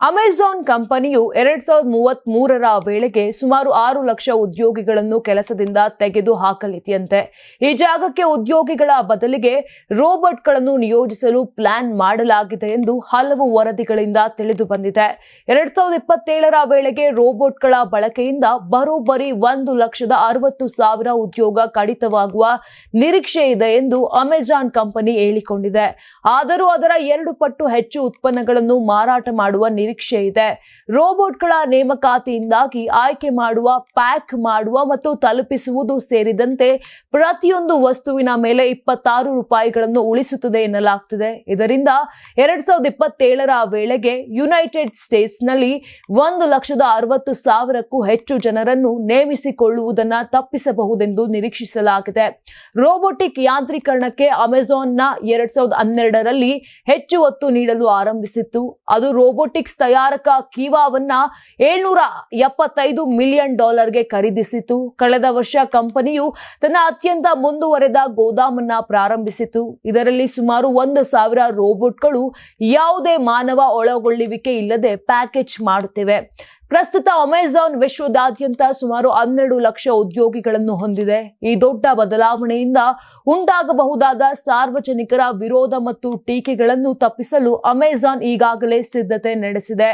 Amazon ಕಂಪನಿಯು ಎರಡ್ ಸಾವಿರದ ಮೂವತ್ತ್ ಮೂರರ ವೇಳೆಗೆ ಸುಮಾರು ಆರು ಲಕ್ಷ ಉದ್ಯೋಗಿಗಳನ್ನು ಕೆಲಸದಿಂದ ತೆಗೆದು ಹಾಕಲಿದೆಯಂತೆ. ಈ ಜಾಗಕ್ಕೆ ಉದ್ಯೋಗಿಗಳ ಬದಲಿಗೆ ರೋಬೋಟ್ಗಳನ್ನು ನಿಯೋಜಿಸಲು ಪ್ಲಾನ್ ಮಾಡಲಾಗಿದೆ ಎಂದು ಹಲವು ವರದಿಗಳಿಂದ ತಿಳಿದು ಬಂದಿದೆ ಎರಡ್ ಸಾವಿರದ ಇಪ್ಪತ್ತೇಳರ ವೇಳೆಗೆ ರೋಬೋಟ್ಗಳ ಬಳಕೆಯಿಂದ ಬರೋಬ್ಬರಿ ಒಂದು ಲಕ್ಷದ ಅರವತ್ತು ಸಾವಿರ ಉದ್ಯೋಗ ಕಡಿತವಾಗುವ ನಿರೀಕ್ಷೆ ಇದೆ ಎಂದು ಅಮೆಜಾನ್ ಕಂಪನಿ ಹೇಳಿಕೊಂಡಿದೆ. ಆದರೂ ಅದರ ಎರಡು ಪಟ್ಟು ಹೆಚ್ಚು ಉತ್ಪನ್ನಗಳನ್ನು ಮಾರಾಟ ಮಾಡುವ ನಿರೀಕ್ಷೆ ಇದೆ. ರೋಬೋಟ್ಗಳ ನೇಮಕಾತಿಯಿಂದಾಗಿ ಆಯ್ಕೆ ಮಾಡುವ, ಪ್ಯಾಕ್ ಮಾಡುವ ಮತ್ತು ತಲುಪಿಸುವುದು ಸೇರಿದಂತೆ ಪ್ರತಿಯೊಂದು ವಸ್ತುವಿನ ಮೇಲೆ ಇಪ್ಪತ್ತಾರು ರೂಪಾಯಿಗಳನ್ನು ಉಳಿಸುತ್ತದೆ ಎನ್ನಲಾಗ್ತಿದೆ. ಇದರಿಂದ ಎರಡ್ ಸಾವಿರದ ಇಪ್ಪತ್ತೇಳರ ವೇಳೆಗೆ ಯುನೈಟೆಡ್ ಸ್ಟೇಟ್ಸ್ನಲ್ಲಿ ಒಂದು ಲಕ್ಷದ ಅರವತ್ತು ಸಾವಿರಕ್ಕೂ ಹೆಚ್ಚು ಜನರನ್ನು ನೇಮಿಸಿಕೊಳ್ಳುವುದನ್ನು ತಪ್ಪಿಸಬಹುದೆಂದು ನಿರೀಕ್ಷಿಸಲಾಗಿದೆ. ರೋಬೋಟಿಕ್ ಯಾಂತ್ರೀಕರಣಕ್ಕೆ ಅಮೆಜಾನ್ನ ಎರಡ್ ಸಾವಿರದ ಹನ್ನೆರಡರಲ್ಲಿ ಹೆಚ್ಚು ಒತ್ತು ನೀಡಲು ಆರಂಭಿಸಿತ್ತು. ಅದು ರೋಬೋಟಿಕ್ಸ್ ತಯಾರಕ ಕೀವಾವನ್ನ ಏಳ್ನೂರ ಎಪ್ಪತ್ತೈದು ಮಿಲಿಯನ್ ಡಾಲರ್ಗೆ ಖರೀದಿಸಿತು. ಕಳೆದ ವರ್ಷ ಕಂಪನಿಯು ತನ್ನ ಅತ್ಯಂತ ಮುಂದುವರೆದ ಗೋದಾಮನ್ನ ಪ್ರಾರಂಭಿಸಿತು. ಇದರಲ್ಲಿ ಸುಮಾರು ಒಂದು ಸಾವಿರ ರೋಬೋಟ್ಗಳು ಯಾವುದೇ ಮಾನವ ಒಳಗೊಳ್ಳುವಿಕೆ ಇಲ್ಲದೆ ಪ್ಯಾಕೇಜ್ ಮಾಡುತ್ತಿವೆ. ಪ್ರಸ್ತುತ ಅಮೆಜಾನ್ ವಿಶ್ವದಾದ್ಯಂತ ಸುಮಾರು ಹನ್ನೆರಡು ಲಕ್ಷ ಉದ್ಯೋಗಿಗಳನ್ನು ಹೊಂದಿದೆ. ಈ ದೊಡ್ಡ ಬದಲಾವಣೆಯಿಂದ ಉಂಟಾಗಬಹುದಾದ ಸಾರ್ವಜನಿಕರ ವಿರೋಧ ಮತ್ತು ಟೀಕೆಗಳನ್ನು ತಪ್ಪಿಸಲು ಅಮೆಜಾನ್ ಈಗಾಗಲೇ ಸಿದ್ಧತೆ ನಡೆಸಿದೆ.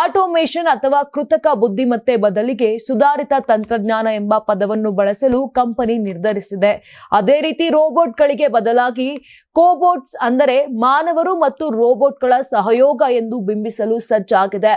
ಆಟೋಮೇಷನ್ ಅಥವಾ ಕೃತಕ ಬುದ್ಧಿಮತ್ತೆ ಬದಲಿಗೆ ಸುಧಾರಿತ ತಂತ್ರಜ್ಞಾನ ಎಂಬ ಪದವನ್ನು ಬಳಸಲು ಕಂಪನಿ ನಿರ್ಧರಿಸಿದೆ. ಅದೇ ರೀತಿ ರೋಬೋಟ್ಗಳಿಗೆ ಬದಲಾಗಿ ಕೋಬೋಟ್ಸ್ ಅಂದರೆ ಮಾನವರು ಮತ್ತು ರೋಬೋಟ್ಗಳ ಸಹಯೋಗ ಎಂದು ಬಿಂಬಿಸಲು ಸಜ್ಜಾಗಿದೆ.